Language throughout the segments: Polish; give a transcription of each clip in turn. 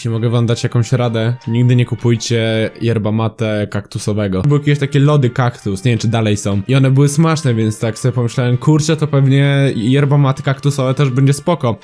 Jeśli mogę wam dać jakąś radę, nigdy nie kupujcie yerba mate kaktusowego. Były jakieś takie lody kaktus, nie wiem czy dalej są. I one były smaczne, więc tak sobie pomyślałem, kurczę, to pewnie yerba mate kaktusowe też będzie spoko.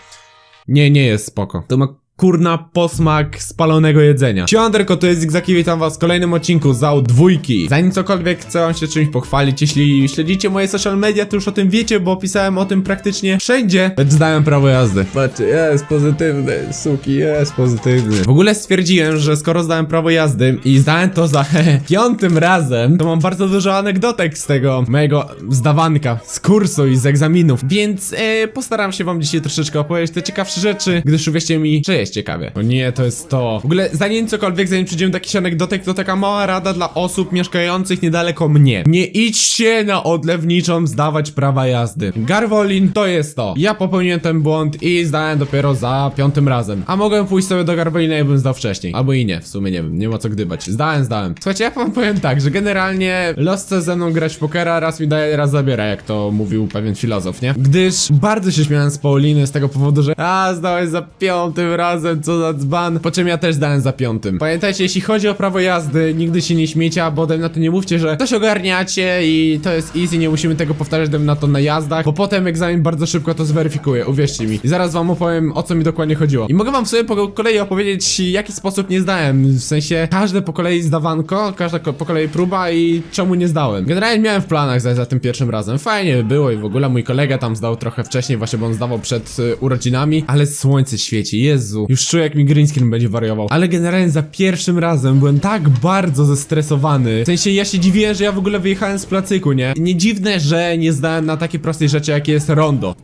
Nie, nie jest spoko. To ma kurna posmak spalonego jedzenia. Siemanderko, to jest Zigzaki, witam was w kolejnym odcinku za dwójki. Zanim cokolwiek chcę wam się czymś pochwalić, jeśli śledzicie moje social media, to już o tym wiecie, bo pisałem o tym praktycznie wszędzie. Lecz zdałem prawo jazdy. Patrzcie, jest pozytywny, suki, jest pozytywny. W ogóle stwierdziłem, że skoro zdałem prawo jazdy i zdałem to za piątym razem, to mam bardzo dużo anegdotek z tego mojego zdawanka, z kursu i z egzaminów, więc e, postaram się wam dzisiaj troszeczkę opowiedzieć te ciekawsze rzeczy, gdyż uwierzcie mi, że jest ciekawie. O nie, to jest to. W ogóle zanim cokolwiek, zanim przejdziemy do jakichś anegdotek, to taka mała rada dla osób mieszkających niedaleko mnie. Nie idźcie na odlewniczą zdawać prawa jazdy. Garwolin to jest to. Ja popełniłem ten błąd i zdałem dopiero za piątym razem. A mogłem pójść sobie do Garwolina i bym zdał wcześniej. Albo i nie, w sumie nie wiem, nie ma co gdybać. Zdałem, zdałem. Słuchajcie, ja wam powiem tak, że generalnie los chce ze mną grać w pokera, raz mi daje, raz zabiera, jak to mówił pewien filozof, nie? Gdyż bardzo się śmiałem z Pauliny z tego powodu, że a, zdałeś za piątym razem, co za dzban. Po czym ja też zdałem za piątym. Pamiętajcie, jeśli chodzi o prawo jazdy, nigdy się nie śmiecie, a potem na to nie mówcie, że coś ogarniacie i to jest easy, nie musimy tego powtarzać na to na jazdach, bo potem egzamin bardzo szybko to zweryfikuje, uwierzcie mi. I zaraz wam opowiem, o co mi dokładnie chodziło. I mogę wam sobie po kolei opowiedzieć, jaki sposób nie zdałem. W sensie, każde po kolei zdawanko, każda po kolei próba i czemu nie zdałem. Generalnie miałem w planach zdać za tym pierwszym razem. Fajnie by było i w ogóle mój kolega tam zdał trochę wcześniej, właśnie bo on zdawał przed y, urodzinami, ale słońce świeci, Jezu. Już czuję, jak mi green screen będzie wariował. Ale generalnie za pierwszym razem byłem tak bardzo zestresowany. W sensie, ja się dziwiłem, że ja w ogóle wyjechałem z placyku, nie? Nie dziwne, że nie zdałem na takiej prostej rzeczy, jakie jest rondo.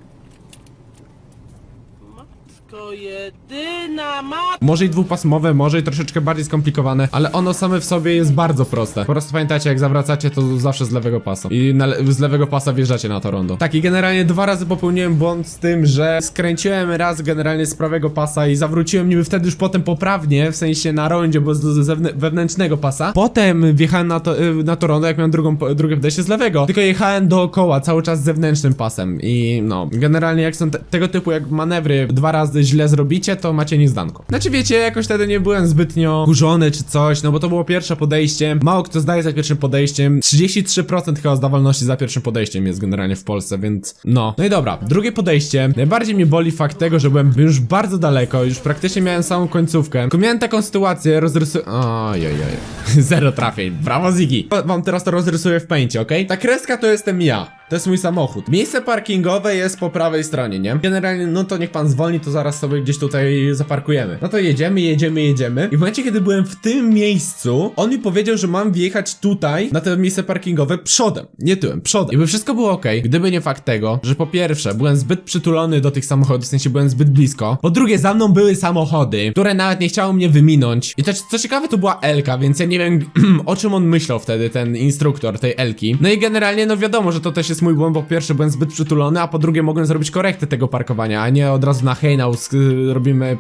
Może i dwupasmowe, może i troszeczkę bardziej skomplikowane, ale ono same w sobie jest bardzo proste. Po prostu pamiętajcie, jak zawracacie, to zawsze z lewego pasa. I z lewego pasa wjeżdżacie na to rondo. Tak, i generalnie dwa razy popełniłem błąd z tym, że skręciłem raz generalnie z prawego pasa i zawróciłem niby wtedy już potem poprawnie, w sensie na rondzie, bo z z wewnętrznego pasa. Potem wjechałem na to, y, na to rondo, jak miałem drugą, drugie wdejście z lewego. Tylko jechałem dookoła, cały czas zewnętrznym pasem. I no, generalnie jak są te, tego typu jak manewry dwa razy źle zrobicie, to macie niezdanko. Znaczy wiecie, jakoś wtedy nie byłem zbytnio kurzony czy coś, no bo to było pierwsze podejście. Mało kto zdaje za pierwszym podejściem. 33% chyba zdawalności za pierwszym podejściem jest generalnie w Polsce, więc no. No i dobra, drugie podejście. Najbardziej mnie boli fakt tego, że byłem już bardzo daleko, już praktycznie miałem samą końcówkę. Tylko miałem taką sytuację, rozrysuję... Ojojoj. Zero trafień. Brawo Ziggy. Wam teraz to rozrysuję w pęcie, okej? Ta kreska to jestem ja. To jest mój samochód. Miejsce parkingowe jest po prawej stronie, nie? Generalnie, no to niech pan zwolni, to zaraz sobie gdzieś tutaj zaparkujemy. No to jedziemy, jedziemy, jedziemy. I w momencie, kiedy byłem w tym miejscu, on mi powiedział, że mam wjechać tutaj, na to miejsce parkingowe, przodem. Nie tyłem, przodem. I by wszystko było ok, gdyby nie fakt tego, że po pierwsze, byłem zbyt przytulony do tych samochodów, w sensie byłem zbyt blisko. Po drugie, za mną były samochody, które nawet nie chciały mnie wyminąć. I też, co ciekawe, to była Elka, więc ja nie wiem, o czym on myślał wtedy, ten instruktor tej Elki. No i generalnie, no wiadomo, że to też jest mój błąd, bo po pierwsze byłem zbyt przytulony, a po drugie mogłem zrobić korektę tego parkowania, a nie od razu na hejnał y, robimy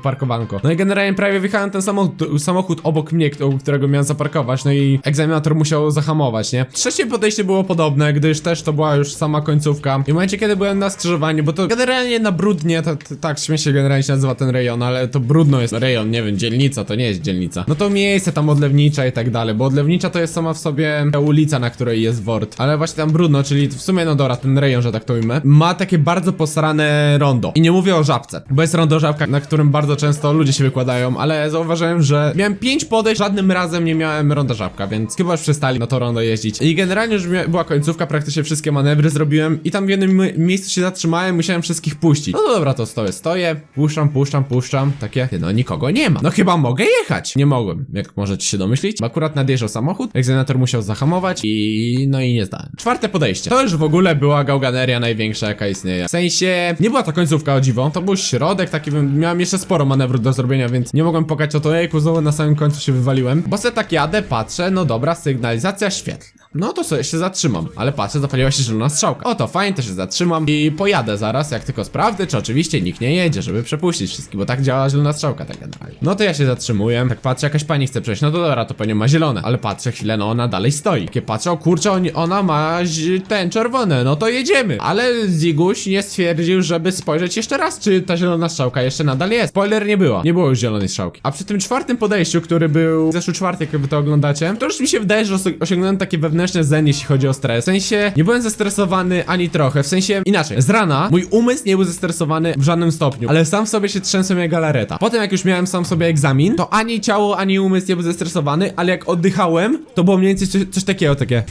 No i generalnie prawie wjechałem ten samochód, samochód obok mnie, którego miałem zaparkować, no i egzaminator musiał zahamować, nie? Trzecie podejście było podobne, gdyż też to była już sama końcówka. I w momencie, kiedy byłem na skrzyżowaniu, bo to generalnie na brudnie, to, to, tak śmiesznie generalnie się nazywa ten rejon, ale to brudno jest rejon, nie wiem, dzielnica, to nie jest dzielnica. No to miejsce tam odlewnicza i tak dalej, bo odlewnicza to jest sama w sobie ulica, na której jest wort. Ale właśnie tam brudno, czyli w sumie, no dobra, ten rejon, że tak to ujmę, ma takie bardzo posrane rondo. I nie mówię o żabce, bo jest rondo żabka, na którym bardzo często ludzie się wykładają, ale zauważyłem, że miałem pięć podejść, żadnym razem nie miałem ronda żabka, więc chyba już przestali na to rondo jeździć. I generalnie już była końcówka, praktycznie wszystkie manewry zrobiłem i tam w jednym mi- miejscu się zatrzymałem, musiałem wszystkich puścić. No dobra, to stoję, stoję, puszczam, puszczam, puszczam, takie, no nikogo nie ma. No chyba mogę jechać. Nie mogłem, jak możecie się domyślić. Bo Akurat nadjeżdżał samochód, egzaminator musiał zahamować i no i nie zdałem. Czwarte podejście. To już w ogóle była gałganeria największa jaka istnieje. W sensie, nie była to końcówka o dziwo, to był środek taki, miałem jeszcze sporo manewrów do zrobienia, więc nie mogłem pokać o to, ejku, znowu na samym końcu się wywaliłem. Bo se tak jadę, patrzę, no dobra, sygnalizacja świetlna. No to sobie się zatrzymam. Ale patrzę, zapaliła się zielona strzałka. O to fajnie, to się zatrzymam i pojadę zaraz, jak tylko sprawdzę, czy oczywiście nikt nie jedzie, żeby przepuścić wszystkich, bo tak działa zielona strzałka tak generalnie. No to ja się zatrzymuję, tak patrzę, jakaś pani chce przejść, no to dobra, to pewnie ma zielone, ale patrzę chwilę, no ona dalej stoi. Takie patrzę, o kurczę, oni- ona ma ten czerwony, no to jedziemy. Ale Ziguś nie stwierdził, żeby spojrzeć jeszcze raz, czy ta zielona strzałka jeszcze nadal jest. Spoiler nie było, nie było już zielonej strzałki. A przy tym czwartym podejściu, który był w zeszły czwartek, jak wy to oglądacie, to już mi się wydaje, że osi- osiągnąłem takie wewnętrzne zen, jeśli chodzi o stres. W sensie, nie byłem zestresowany ani trochę, w sensie, inaczej, z rana mój umysł nie był zestresowany w żadnym stopniu, ale sam w sobie się trzęsłem jak galareta. Potem jak już miałem sam sobie egzamin, to ani ciało, ani umysł nie był zestresowany, ale jak oddychałem, to było mniej więcej coś, coś takiego, takie...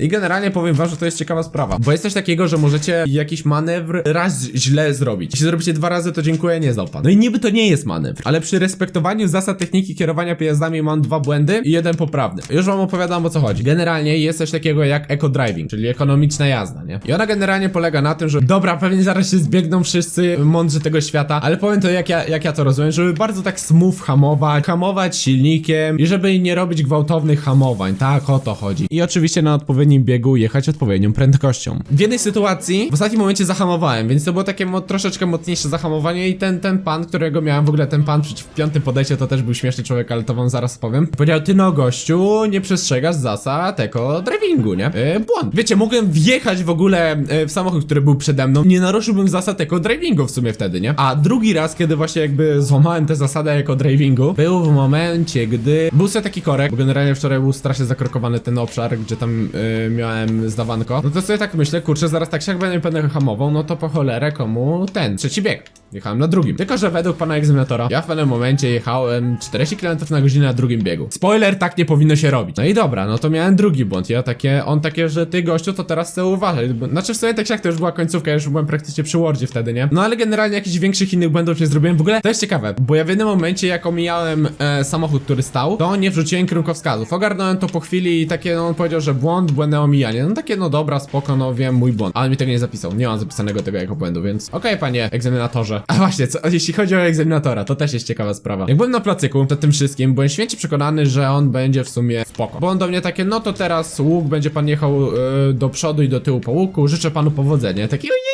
I generalnie powiem wam, że to jest ciekawa sprawa, bo jest coś takiego, że możecie jakiś manewr raz źle zrobić. Jeśli zrobicie dwa razy, to dziękuję, nie zdał pan. No i niby to nie jest manewr, ale przy respektowaniu zasad techniki kierowania pojazdami mam dwa błędy i jeden poprawny. Już wam opowiadam o co chodzi. Generalnie jest coś takiego jak eco-driving, czyli ekonomiczna jazda, nie? I ona generalnie polega na tym, że dobra, pewnie zaraz się zbiegną wszyscy mądrzy tego świata, ale powiem to jak ja, jak ja to rozumiem, żeby bardzo tak smooth hamować, hamować silnikiem i żeby nie robić gwałtownych hamowań, tak o to chodzi. I oczywiście na odpowiednim biegu jechać odpowiednią prędkością. W jednej sytuacji w ostatnim momencie zahamowałem, więc to było takie mo troszeczkę mocniejsze zahamowanie i ten, ten pan, którego miałem w ogóle, ten pan w piątym podejściu to też był śmieszny człowiek, ale to wam zaraz powiem. Powiedział, ty no gościu, nie przestrzegasz zasad eko drivingu, nie? E, błąd. Wiecie, mogłem wjechać w ogóle e, w samochód, który był przede mną, nie naruszyłbym zasad eko drivingu w sumie wtedy, nie? A drugi raz, kiedy właśnie jakby złamałem tę zasadę eko drivingu, był w momencie, gdy był sobie taki korek, bo generalnie wczoraj był strasznie zakrokowany ten obszar, gdzie tam e, miałem zdawanko. No to sobie tak myślę, kurczę, zaraz tak się jak będę, hamował, no to po cholerę komu ten, trzeci bieg. Jechałem na drugim. Tylko, że według pana egzaminatora, ja w pewnym momencie jechałem 40 km na godzinę na drugim biegu. Spoiler, tak nie powinno się robić. No i dobra, no to miałem drugi błąd. Ja takie, on takie, że ty gościu, to teraz chcę uważać. Znaczy w sumie tak jak to już była końcówka, ja już byłem praktycznie przy Wordzie wtedy, nie? No ale generalnie jakichś większych innych błędów nie zrobiłem. W ogóle to jest ciekawe, bo ja w jednym momencie, jak omijałem e, samochód, który stał, to nie wrzuciłem kierunkowskazów. Ogarnąłem to po chwili i takie, no on powiedział, że błąd, błędne omijanie. No takie, no dobra, spoko, no wiem, mój błąd. Ale mi tego nie zapisał. Nie mam zapisanego tego jako błędu, więc okej, panie egzaminatorze. A właśnie, co, jeśli chodzi o egzaminatora, to też jest ciekawa sprawa. Jak byłem na placyku, to tym wszystkim byłem święcie przekonany, że on będzie w sumie spoko. Bo on do mnie takie, no to teraz łuk, będzie pan jechał e, do przodu i do tyłu po łuku, życzę panu powodzenia. Taki, ojejku,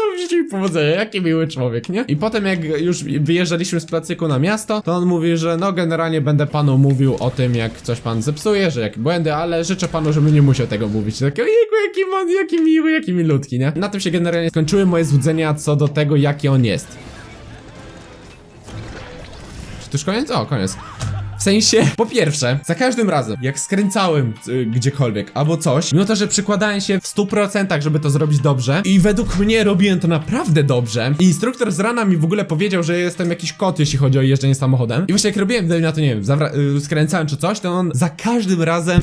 pani dobrze mi powodzenia, jaki miły człowiek, nie? I potem jak już wyjeżdżaliśmy z placyku na miasto, to on mówi, że no generalnie będę panu mówił o tym, jak coś pan zepsuje, że jakie błędy, ale życzę panu, żeby nie musiał tego mówić. Takie, ojejku, jaki man, jaki miły, jaki milutki, nie? Na tym się generalnie skończyły moje złudzenia co do tego, jaki on jest. Czy to już koniec? O, koniec. W sensie, po pierwsze, za każdym razem, jak skręcałem y, gdziekolwiek albo coś, mimo to, że przykładałem się w 100%, żeby to zrobić dobrze i według mnie robiłem to naprawdę dobrze, instruktor z rana mi w ogóle powiedział, że jestem jakiś kot, jeśli chodzi o jeżdżenie samochodem. I właśnie jak robiłem, na to, nie wiem, y, skręcałem czy coś, to on za każdym razem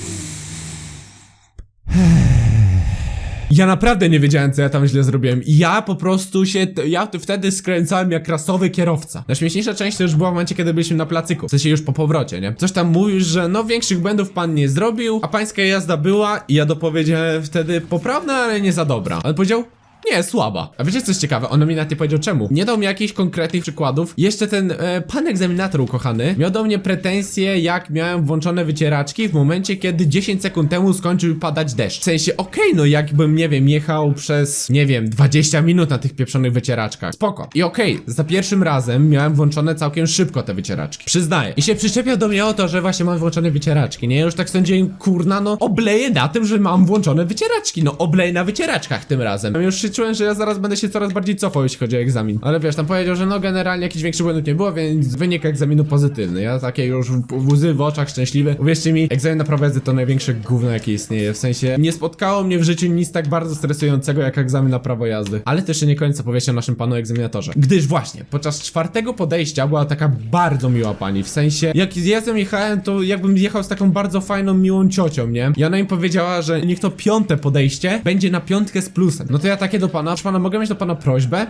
Ja naprawdę nie wiedziałem, co ja tam źle zrobiłem. Ja po prostu się. Ja wtedy skręcałem jak rasowy kierowca. Najśmieszniejsza część to już była w momencie, kiedy byliśmy na placyku. W sensie już po powrocie, nie? Coś tam mówisz, że no większych błędów pan nie zrobił, a pańska jazda była. I ja dopowiedziałem wtedy poprawna, ale nie za dobra. On powiedział. Nie, słaba. A wiecie co jest ciekawe? On mi nawet nie powiedział czemu. Nie dał mi jakichś konkretnych przykładów. Jeszcze ten e, pan egzaminator ukochany miał do mnie pretensje, jak miałem włączone wycieraczki w momencie, kiedy 10 sekund temu skończył padać deszcz. W sensie, okej, no jakbym, nie wiem, jechał przez, nie wiem, 20 minut na tych pieprzonych wycieraczkach. Spoko. I okej, za pierwszym razem miałem włączone całkiem szybko te wycieraczki. Przyznaję. I się przyczepiał do mnie o to, że właśnie mam włączone wycieraczki, nie? Już tak sądziłem, kurna, no obleję na tym, że mam włączone wycieraczki. No obleję na wycieraczkach tym razem. Ja już się czułem, że ja zaraz będę się coraz bardziej cofał, jeśli chodzi o egzamin. Ale wiesz, tam powiedział, że no generalnie jakichś większych błędów nie było, więc wynik egzaminu pozytywny. Ja takie już łzy w oczach, szczęśliwy. Uwierzcie mi, egzamin na jazdy to największe gówno, jakie istnieje. W sensie, nie spotkało mnie w życiu nic tak bardzo stresującego, jak egzamin na prawo jazdy. Ale też nie końca powieść o naszym panu egzaminatorze. Gdyż właśnie, podczas czwartego podejścia była taka bardzo miła pani. W sensie, jak nią jechałem, to jakbym jechał z taką bardzo fajną, miłą ciocią, nie? I ona mi powiedziała, że niech to piąte podejście będzie na piątkę z plusem. No to ja takie do pana, proszę pana, mogę mieć do pana prośbę?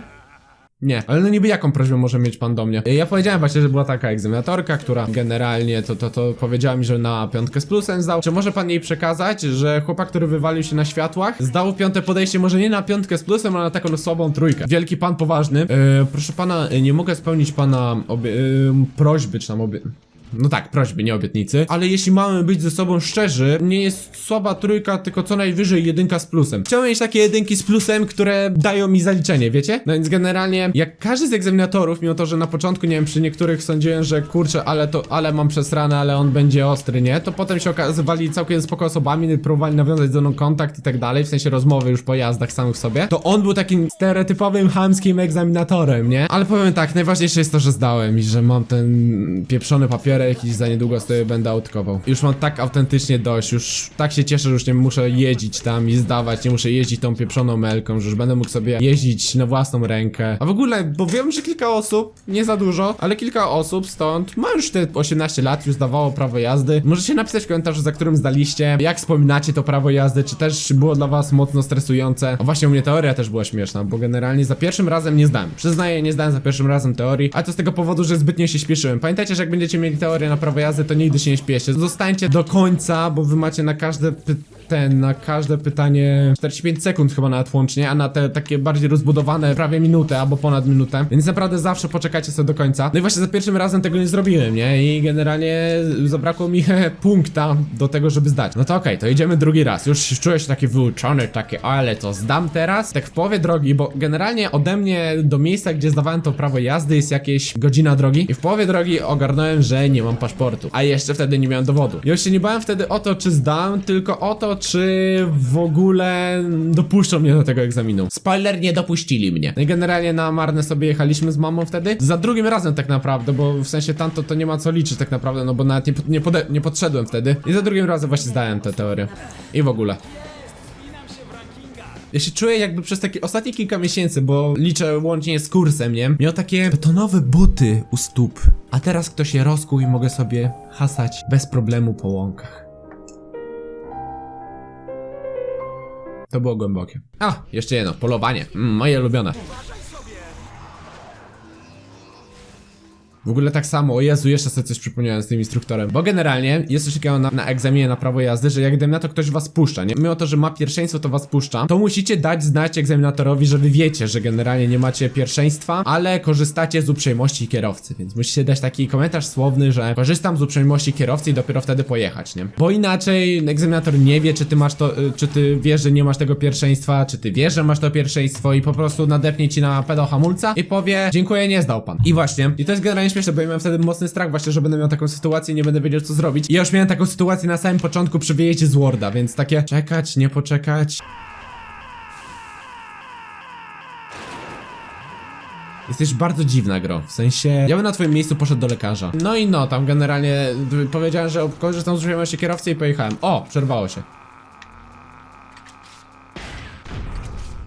Nie, ale no niby jaką prośbę może mieć pan do mnie? Ja powiedziałem właśnie, że była taka egzaminatorka, która generalnie to, to, to powiedziała mi, że na piątkę z plusem zdał. Czy może pan jej przekazać, że chłopak, który wywalił się na światłach, zdał piąte podejście może nie na piątkę z plusem, ale na taką słabą trójkę. Wielki pan poważny. E, proszę pana, nie mogę spełnić pana obie, e, prośby, czy tam obie... No tak, prośby, nie obietnicy. Ale jeśli mamy być ze sobą szczerzy, nie jest słaba trójka, tylko co najwyżej jedynka z plusem. Chciałem mieć takie jedynki z plusem, które dają mi zaliczenie, wiecie? No więc generalnie, jak każdy z egzaminatorów, mimo to, że na początku, nie wiem, przy niektórych sądziłem, że kurczę, ale to, ale mam przesrane, ale on będzie ostry, nie? To potem się okazywali całkiem spoko osobami, próbowali nawiązać ze mną kontakt i tak dalej, w sensie rozmowy już po jazdach samych sobie. To on był takim stereotypowym, chamskim egzaminatorem, nie? Ale powiem tak, najważniejsze jest to, że zdałem i że mam ten pieprzony i za niedługo sobie będę autkował. Już mam tak autentycznie dość, już tak się cieszę, że już nie muszę jeździć tam i zdawać, nie muszę jeździć tą pieprzoną melką, że już będę mógł sobie jeździć na własną rękę. A w ogóle, bo wiem, że kilka osób, nie za dużo, ale kilka osób stąd ma już te 18 lat, już zdawało prawo jazdy. Możecie napisać w komentarzu, za którym zdaliście, jak wspominacie to prawo jazdy, czy też było dla was mocno stresujące. A właśnie u mnie teoria też była śmieszna, bo generalnie za pierwszym razem nie zdałem. Przyznaję, nie zdałem za pierwszym razem teorii, a to z tego powodu, że zbytnio się śpieszyłem. Pamiętajcie, że jak będziecie mieli teorię na prawo jazdy, to nigdy się nie śpieście. Zostańcie do końca, bo wy macie na każde ten, na każde pytanie 45 sekund chyba nawet łącznie, a na te takie bardziej rozbudowane prawie minutę albo ponad minutę, więc naprawdę zawsze poczekajcie sobie do końca. No i właśnie za pierwszym razem tego nie zrobiłem, nie? I generalnie zabrakło mi punkta do tego, żeby zdać. No to okej, to idziemy drugi raz. Już czuję się taki wyuczony, takie, ale co, zdam teraz? Tak w połowie drogi, bo generalnie ode mnie do miejsca, gdzie zdawałem to prawo jazdy jest jakieś godzina drogi i w połowie drogi ogarnąłem, że nie mam paszportu, a jeszcze wtedy nie miałem dowodu. Ja się nie bałem wtedy o to, czy zdam, tylko o to, czy w ogóle dopuszczą mnie do tego egzaminu. Spoiler, nie dopuścili mnie. No i generalnie na Marne sobie jechaliśmy z mamą wtedy. Za drugim razem tak naprawdę, bo w sensie tamto to nie ma co liczyć tak naprawdę, no bo nawet nie, nie, nie podszedłem wtedy. I za drugim razem właśnie zdałem tę teorię. I w ogóle. Ja się czuję jakby przez takie ostatnie kilka miesięcy, bo liczę łącznie z kursem, nie? Miał takie betonowe buty u stóp. A teraz ktoś się rozkuł i mogę sobie hasać bez problemu po łąkach. To było głębokie. A, jeszcze jedno, polowanie. Mm, moje ulubione. W ogóle tak samo, o Jezu, jeszcze sobie coś przypomniałem z tym instruktorem. Bo generalnie jest coś takiego na, na egzaminie na prawo jazdy, że jak gdyby na to ktoś was puszcza, nie? Mimo to, że ma pierwszeństwo, to was puszcza, to musicie dać znać egzaminatorowi, że wy wiecie, że generalnie nie macie pierwszeństwa, ale korzystacie z uprzejmości kierowcy, więc musicie dać taki komentarz słowny, że korzystam z uprzejmości kierowcy i dopiero wtedy pojechać, nie? Bo inaczej egzaminator nie wie, czy ty masz to, y, czy ty wiesz, że nie masz tego pierwszeństwa, czy ty wiesz, że masz to pierwszeństwo i po prostu nadepnie ci na pedał hamulca i powie, dziękuję, nie zdał pan. I właśnie, i to jest generalnie śmieszne, bo ja miałem wtedy mocny strach właśnie, że będę miał taką sytuację i nie będę wiedział co zrobić. I ja już miałem taką sytuację na samym początku przy wyjeździe z Worda, więc takie czekać, nie poczekać. Jesteś bardzo dziwna gro, w sensie ja bym na twoim miejscu poszedł do lekarza. No i no, tam generalnie powiedziałem, że korzystam z uprzejmości kierowcy i pojechałem. O, przerwało się.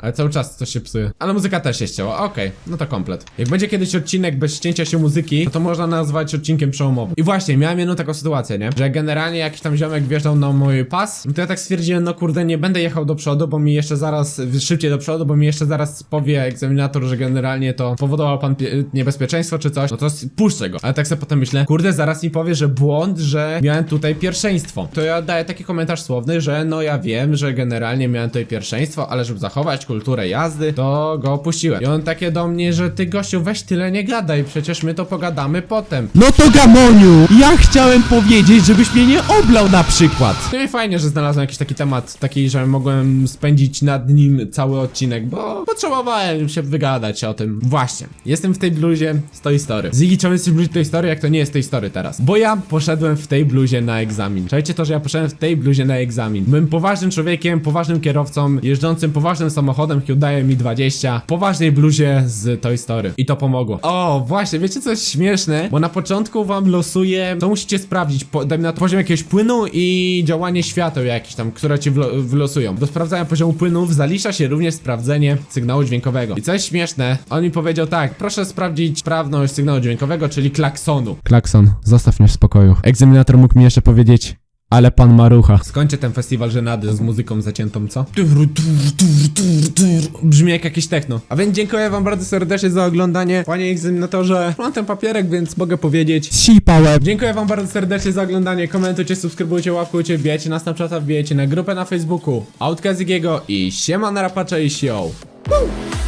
Ale cały czas coś się psuje. Ale muzyka też się ścięła, okej, no to komplet. Jak będzie kiedyś odcinek bez ścięcia się muzyki, no to można nazwać odcinkiem przełomowym. I właśnie, miałem jedną taką sytuację, nie? Że generalnie jakiś tam ziomek wjeżdżał na mój pas, no to ja tak stwierdziłem, no kurde, nie będę jechał do przodu, bo mi jeszcze zaraz, szybciej do przodu, bo mi jeszcze zaraz powie egzaminator, że generalnie to powodował pan pie- niebezpieczeństwo czy coś, no to puszczę go. Ale tak sobie potem myślę, kurde, zaraz mi powie, że błąd, że miałem tutaj pierwszeństwo. To ja daję taki komentarz słowny, że no ja wiem, że generalnie miałem tutaj pierwszeństwo, ale żeby zachować kulturę jazdy, to go opuściłem. I on takie do mnie, że ty gościu, weź tyle nie gadaj, przecież my to pogadamy potem. No to Gamoniu, ja chciałem powiedzieć, żebyś mnie nie oblał na przykład. No i fajnie, że znalazłem jakiś taki temat, taki, że mogłem spędzić nad nim cały odcinek, bo potrzebowałem się wygadać o tym. Właśnie, jestem w tej bluzie z tej story. Ziggy, czemu jesteś w bluzie tej story, jak to nie jest tej story teraz? Bo ja poszedłem w tej bluzie na egzamin. Czajcie to, że ja poszedłem w tej bluzie na egzamin. Byłem poważnym człowiekiem, poważnym kierowcą, jeżdżącym poważnym samochodem Hyundai Mi 20, w poważnej bluzie z Toy Story. I to pomogło. O, właśnie, wiecie co jest śmieszne? Bo na początku wam losuje, to musicie sprawdzić, po, na to poziom jakiegoś płynu i działanie świateł jakichś tam, które ci wlo- wylosują. Do sprawdzania poziomu płynów zalicza się również sprawdzenie sygnału dźwiękowego. I co jest śmieszne, on mi powiedział tak, proszę sprawdzić sprawność sygnału dźwiękowego, czyli klaksonu. Klakson, zostaw mnie w spokoju. Egzaminator mógł mi jeszcze powiedzieć, ale pan Marucha. Skończę ten festiwal żenady z muzyką zaciętą, co? Brzmi jak jakieś techno. A więc dziękuję wam bardzo serdecznie za oglądanie. Panie egzaminatorze, mam ten papierek, więc mogę powiedzieć. Sipałem. Dziękuję wam bardzo serdecznie za oglądanie. Komentujcie, subskrybujcie, łapkujcie, wbijajcie na Snapchata, wbijajcie na grupę na Facebooku. Outcast Zigiego i siema na rapacze i show. Woo!